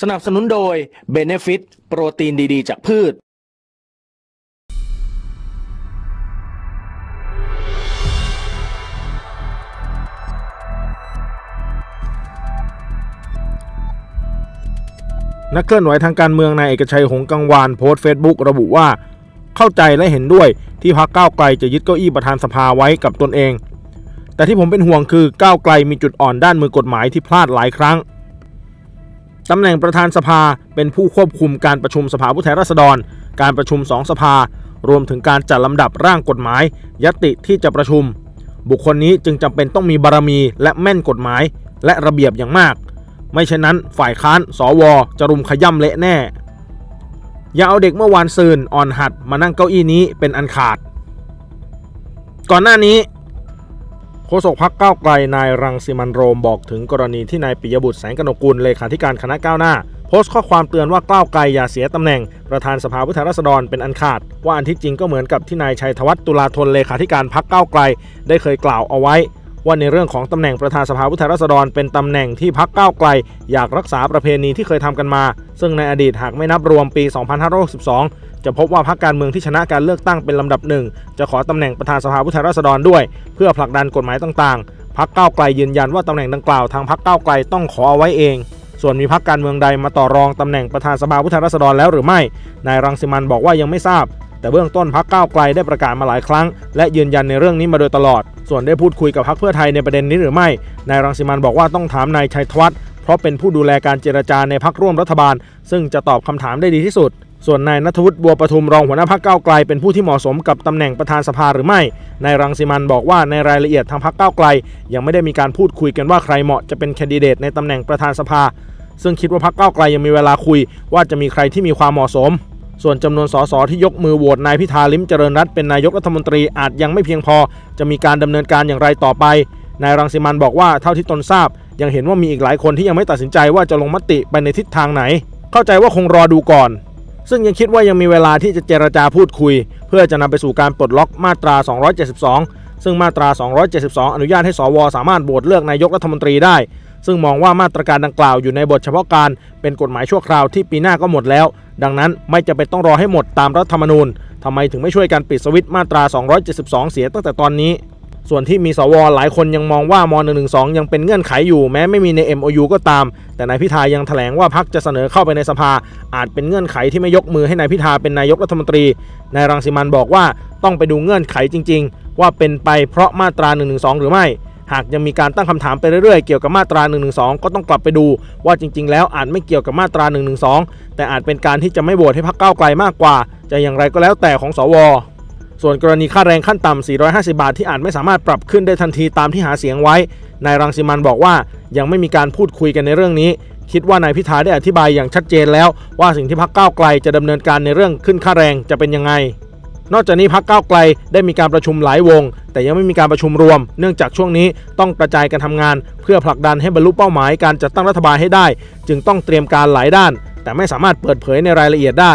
สนับสนุนโดย Benefit โปรตีนดีๆ จากพืช นักเคลื่อนไหวทางการเมืองนายเอกชัยหงกังวานโพสต์เฟซบุ๊กระบุว่า เข้าใจและเห็นด้วยที่พรรคก้าวไกลจะยึดเก้าอี้ประธานสภาไว้กับตนเอง แต่ที่ผมเป็นห่วงคือก้าวไกลมีจุดอ่อนด้านมือกฎหมายที่พลาดหลายครั้ง ตำแหน่งประธานสภาเป็นผู้ควบคุมการประชุมสภาผู้แทนราษฎร การประชุมสองสภา รวมถึงการจัดลำดับร่างกฎหมายยติที่จะประชุม บุคคลนี้จึงจำเป็นต้องมีบารมีและแม่นกฎหมาย และระเบียบอย่างมาก ไม่เช่นนั้นฝ่ายค้าน สว จะรุมขย่ำเละแน่ อย่าเอาเด็กเมื่อวานซืนอ่อนหัดมานั่งเก้าอี้นี้เป็นอันขาด ก่อนหน้านี้ โฆษกพักก้าวไกลนายรังสิมันโรมบอกถึงกรณีที่นายปิยบุตรแสงกนกุลเลขาธิการคณะก้าวหน้า โพสต์ข้อความเตือนว่าก้าวไกลอย่าเสียตำแหน่ง ประธานสภาผู้แทนราษฎรเป็นอันขาด ว่าอันที่จริงก็เหมือนกับที่นายชัยธวัฒน์ตุลาธนเลขาธิการพักก้าวไกล ได้เคยกล่าวเอาไว้ ว่าในเรื่องของตำแหน่งประธานสภาผู้แทนราษฎร เป็นตำแหน่งที่พักก้าวไกล อยากรักษาประเพณีที่เคยทำกันมา ซึ่งในอดีตหากไม่นับรวมปี 2562 จะพบว่าพรรคการเมืองที่ชนะการเลือกตั้งเป็นลำดับหนึ่งจะขอตำแหน่งประธานสภาผู้แทนราษฎรด้วย เพื่อผลักดันกฎหมายต่างๆพักก้าวไกลยืนยันว่าตำแหน่งดังกล่าวทางพักก้าวไกลต้องขอเอาไว้เองส่วนมีพักการเมืองใดมาต่อรองตำแหน่งประธานสภาผู้แทนราษฎรแล้วหรือไม่ นายรังสิมันบอกว่ายังไม่ทราบ แต่เบื้องต้นพักก้าวไกลได้ประกาศมาหลายครั้ง และยืนยันในเรื่องนี้มาโดยตลอด ส่วนได้พูดคุยกับพักเพื่อไทยในประเด็นนี้หรือไม่ นายรังสิมันบอกว่าต้องถามนายชัยธวัฒน์เพราะเป็นผู้ดูแลการเจรจาในพักร่วมรัฐบาล ซึ่งจะตอบคำถามได้ดีที่สุด ส่วนนายนัทวุฒิบัวประทุมรองหัวหน้าพักเก้าไกลเป็นผู้ที่เหมาะสมกับตำแหน่งประธานสภาหรือไม่ นายรังสิมันบอกว่าในรายละเอียดทางพักเก้าไกล ยังไม่ได้มีการพูดคุยกันว่าใครเหมาะจะเป็นแคนดิเดตในตำแหน่งประธานสภา ซึ่งคิดว่าพักเก้าไกลยังมีเวลาคุย ว่าจะมีใครที่มีความเหมาะสม ส่วนจำนวนสสที่ยกมือโหวตนายพิธาลิมเจริญรัตน์เป็นนายกรัฐมนตรีอาจยังไม่เพียงพอ จะมีการดำเนินการอย่างไรต่อไป นายรังสิมันบอกว่าเท่าที่ตนทราบ ยังเห็นว่ามีอีกหลายคนที่ยังไม่ตัดสินใจว่าจะลงมติไปในทิศทางไหน เข้าใจว่าคงรอดูก่อน ซึ่งยังคิดว่ายังมีเวลาที่จะเจรจาพูดคุย เพื่อจะนำไปสู่การปลดล็อกมาตรา 272 ซึ่งมาตรา 272 อนุญาตให้สว สามารถโหวตเลือกนายกรัฐมนตรีได้ซึ่งมองว่ามาตรการดังกล่าวอยู่ในบทเฉพาะการเป็นกฎหมายชั่วคราวที่ปีหน้าก็หมดแล้ว ดังนั้นไม่จำเป็นต้องรอให้หมดตามรัฐธรรมนูญทำไมถึงไม่ช่วยกันปิดสวิตช์มาตรา 272 เสียตั้งแต่ตอนนี้ ส่วนที่มีสวหลายคนยังมองว่าม112 ยังเป็นเงื่อนไขอยู่แม้ไม่มีใน MOU ก็ตาม แต่นายพิธายังแถลงว่าพักจะเสนอเข้าไปในสภา อาจเป็นเงื่อนไขที่ไม่ยกมือให้นายพิธาเป็นนายกรัฐมนตรีนายรังสิมันบอกว่าต้องไปดูเงื่อนไขจริง ๆ ว่าเป็นไปเพราะมาตรา112 หรือไม่ หากยังมีการตั้งคำถามไปเรื่อยๆ เกี่ยวกับมาตรา112ก็ต้องกลับไปดู ว่าจริง ๆ แล้วอาจไม่เกี่ยวกับมาตรา112แต่อาจเป็นการที่จะไม่โหวตให้พรรคก้าวไกลมากกว่า จะอย่างไรก็แล้วแต่ของสวส่วนกรณีค่าแรงขั้นต่ำ 450 บาทที่อาจไม่สามารถปรับขึ้นได้ทันทีตามที่หาเสียงไว้ นายรังสิมันบอกว่ายังไม่มีการพูดคุยกันในเรื่องนี้ คิดว่านายพิธาได้อธิบายอย่างชัดเจนแล้ว ว่าสิ่งที่พรรคก้าวไกลจะดำเนินการในเรื่องขึ้นค่าแรงจะเป็นยังไง นอกจากนี้พักก้าไกลได้มีการประชุมหลายวง แต่ยังไม่มีการประชุมรวม เนื่องจากช่วงนี้ต้องกระจายการทำงาน เพื่อผลักดันให้บรรลุเป้าหมายการจัดตั้งรัฐบาลให้ได้ จึงต้องเตรียมการหลายด้าน แต่ไม่สามารถเปิดเผยในรายละเอียดได้